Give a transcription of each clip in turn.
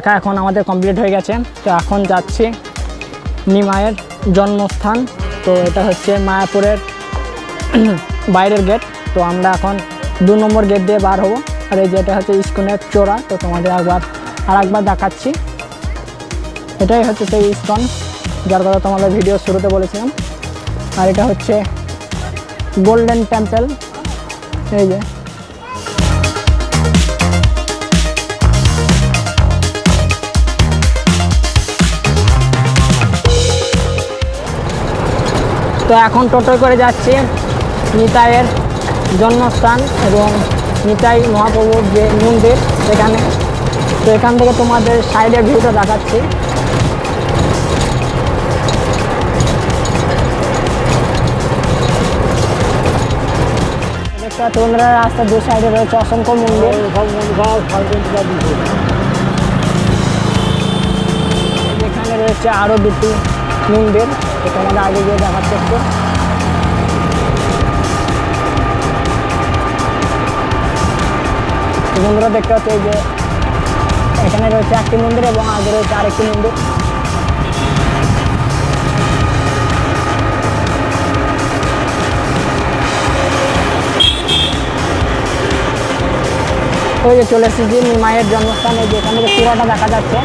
দেখা এখন আমাদের কমপ্লিট হয়ে গেছে। তো এখন যাচ্ছি নিমায়ের জন্মস্থান। তো এটা হচ্ছে মায়াপুরের বাইরের গেট তো আমরা এখন দু নম্বর গেট দিয়ে বার হব। আর এই যেটা হচ্ছে ইস্কনের চোরা তো তোমাদের একবার আর একবার দেখাচ্ছি। এটাই হচ্ছে সেই ইস্কন, যার কথা তোমাদের ভিডিও শুরুতে বলেছিলাম। আর এটা হচ্ছে গোল্ডেন টেম্পল এই যে তো এখন টোটো করে যাচ্ছি নিতাইয়ের জন্মস্থান এবং নিতাই মহাপ্রভুর যে মন্দির সেখানে। তো এখান থেকে তোমাদের সাইডের ভিউটা দেখাচ্ছি। পাচ্ছ রাস্তার দু সাইডে রয়েছে অসংখ্য মন্দির। এখানে রয়েছে আরও দুটি মন্দির তো তোমাদের আগে গিয়ে দেখাচ্ছে একটু বন্ধুরা দেখতে পাচ্ছ যে এখানে রয়েছে একটি মন্দির এবং আগে রয়েছে আরেকটি মন্দির। ওই যে চলে এসেছি মায়ের জন্মস্থানে, এই যে এখান থেকে চূড়াটা দেখা যাচ্ছে।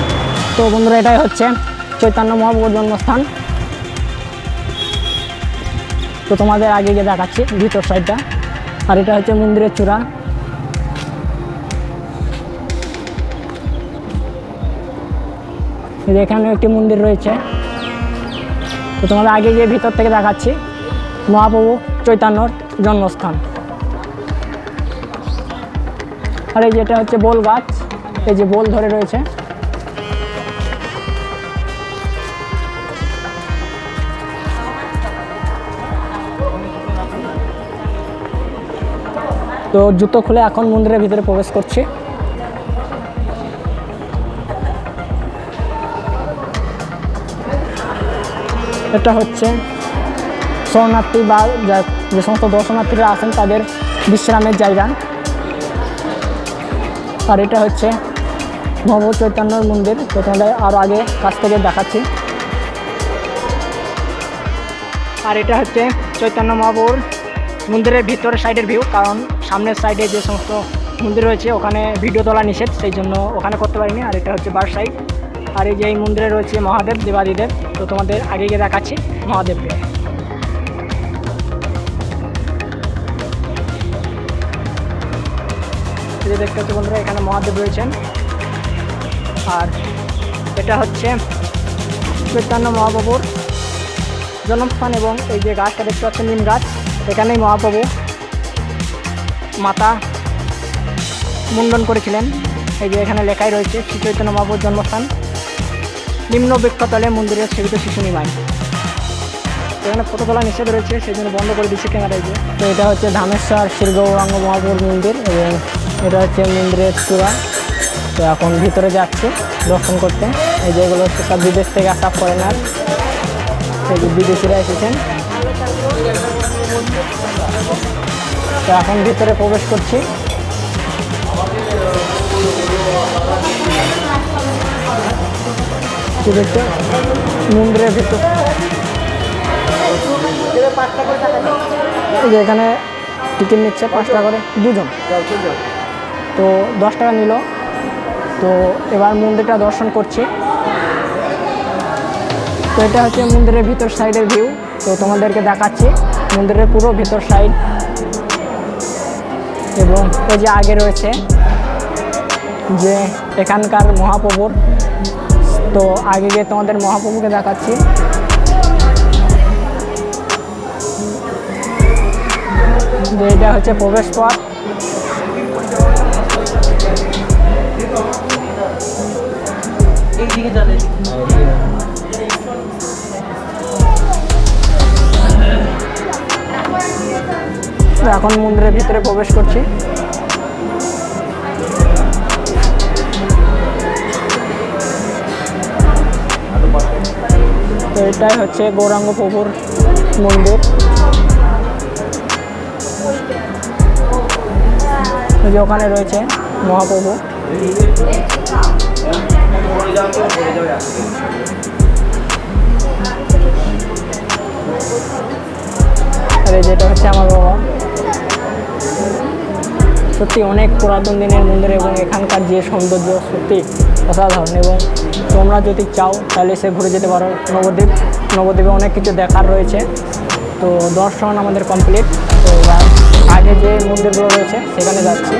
তো বন্ধুরা এটাই হচ্ছে চৈতন্য মহাপ্রভুর জন্মস্থান। তো তোমাদের আগে গিয়ে দেখাচ্ছি ভিতর সাইডটা আর এটা হচ্ছে মন্দিরের চূড়া। এখানেও একটি মন্দির রয়েছে। তো তোমাদের আগে গিয়ে ভিতর থেকে দেখাচ্ছি মহাপ্রভু চৈতন্যর জন্মস্থান। আর এই যেটা হচ্ছে বোল গাছ। এই যে বোল ধরে রয়েছে। তো জুতো খুলে এখন মন্দিরের ভিতরে প্রবেশ করছি। এটা হচ্ছে শরণার্থী বা যা- সমস্ত দর্শনার্থীরা আসেন তাদের বিশ্রামের জায়গা। আর এটা হচ্ছে ভব চৈতন্যর মন্দির। তো তোমাদের আরও আগে কাছ থেকে দেখাচ্ছি। আর এটা হচ্ছে চৈতন্য মহাপুর মন্দিরের ভিতরের সাইডের ভিউ কারণ সামনের সাইডে যে সমস্ত মন্দির রয়েছে, ওখানে ভিডিও তোলা নিষেধ, সেই জন্য ওখানে করতে পারিনি। আর এটা হচ্ছে বার সাইড আর এই যে এই মন্দিরে রয়েছে মহাদেব, দেবাদিদেব, তো তোমাদের আগে গিয়ে দেখাচ্ছি মহাদেবকে। যে দেখতে হচ্ছে বন্ধুরা, এখানে মহাদেব রয়েছেন। আর এটা হচ্ছে চৈতন্য মহাপ্রভুর জন্মস্থান এবং এই যে গাছটা দেখতে পাচ্ছেন নিম গাছ। এখানেই মহাপ্রভু মাতা মুন্ডন করেছিলেন। এই যে এখানে লেখাই রয়েছে শ্রী চৈতন্য মহাপ্রভুর জন্মস্থান। নিম্ন বৃক্ষতলে মন্দিরের সেবিত শিশু নিমাই এখানে ফটো তোলা নিষেধ রয়েছে সেই জন্য বন্ধ করে দিচ্ছে ক্যামেরা যে। তো এটা হচ্ছে ধামেশ্বর শ্রী মহাপ্রভুর মন্দির এবং এটা হচ্ছে মন্দিরের চূড়া। তো এখন ভিতরে যাচ্ছে দর্শন করতে। এই যেগুলো হচ্ছে সব বিদেশ থেকে আসা ফরেনার বিদেশিরা এসেছেন। তো এখন ভিতরে প্রবেশ করছি। মন্দিরের ভিতর। যে এখানে টিকিট নিচ্ছে পাঁচ টাকা করে। দুজন। তো দশ টাকা নিল। তো এবার মন্দিরটা দর্শন করছি। তো এটা হচ্ছে মন্দিরের ভিতর সাইডের ভিউ তো তোমাদেরকে দেখাচ্ছি। মন্দিরের পুরো ভিতর সাইড এবং এই যে আগে রয়েছে যে এখানকার মহাপ্রভুর, তো আগে গিয়ে তোমাদের মহাপ্রভুকে দেখাচ্ছি। যে এটা হচ্ছে প্রবেশ পথ। তো এখন মন্দিরের ভিতরে প্রবেশ করছি। তো এটাই হচ্ছে গৌরাঙ্গ প্রভুর মন্দির। যে ওখানে রয়েছে মহাপ্রভু। আর যেটা হচ্ছে আমার বাবা। সত্যি অনেক পুরাতন দিনের মন্দির এবং এখানকার যে সৌন্দর্য সত্যি অসাধারণ। এবং তোমরা যদি চাও তাহলে সে ঘুরে যেতে পারো। নবদ্বীপ, নবদ্বীপে অনেক কিছু দেখার রয়েছে। তো দর্শন আমাদের কমপ্লিট তো আগে যে মন্দিরগুলো রয়েছে সেখানে যাচ্ছি।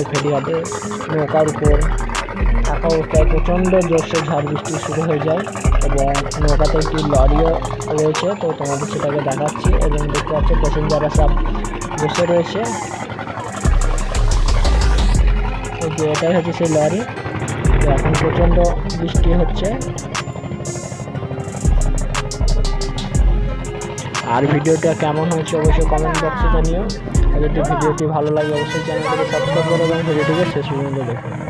লোহাদের ফেরিয়াতে নৌকার উপর থাকা অবস্থায় প্রচণ্ড জোরসে ঝড় বৃষ্টি শুরু হয়ে যায় এবং নৌকাতে একটি লরিও রয়েছে, তো তোমাদের সেটাকে দেখাচ্ছি। এবং দেখতে পাচ্ছি প্যাসেঞ্জাররা সব বসে রয়েছে। যে এটাই হচ্ছে সেই লরি। তো এখন প্রচণ্ড বৃষ্টি হচ্ছে। আর ভিডিওটা কেমন হয়েছে অবশ্যই কমেন্ট বক্সে জানিও। ভিডিওটি ভালো লাগে অবশ্যই চ্যানেলটিকে সাবস্ক্রাইব করো এবং ভিডিওটিকে শেষ পর্যন্ত দেখো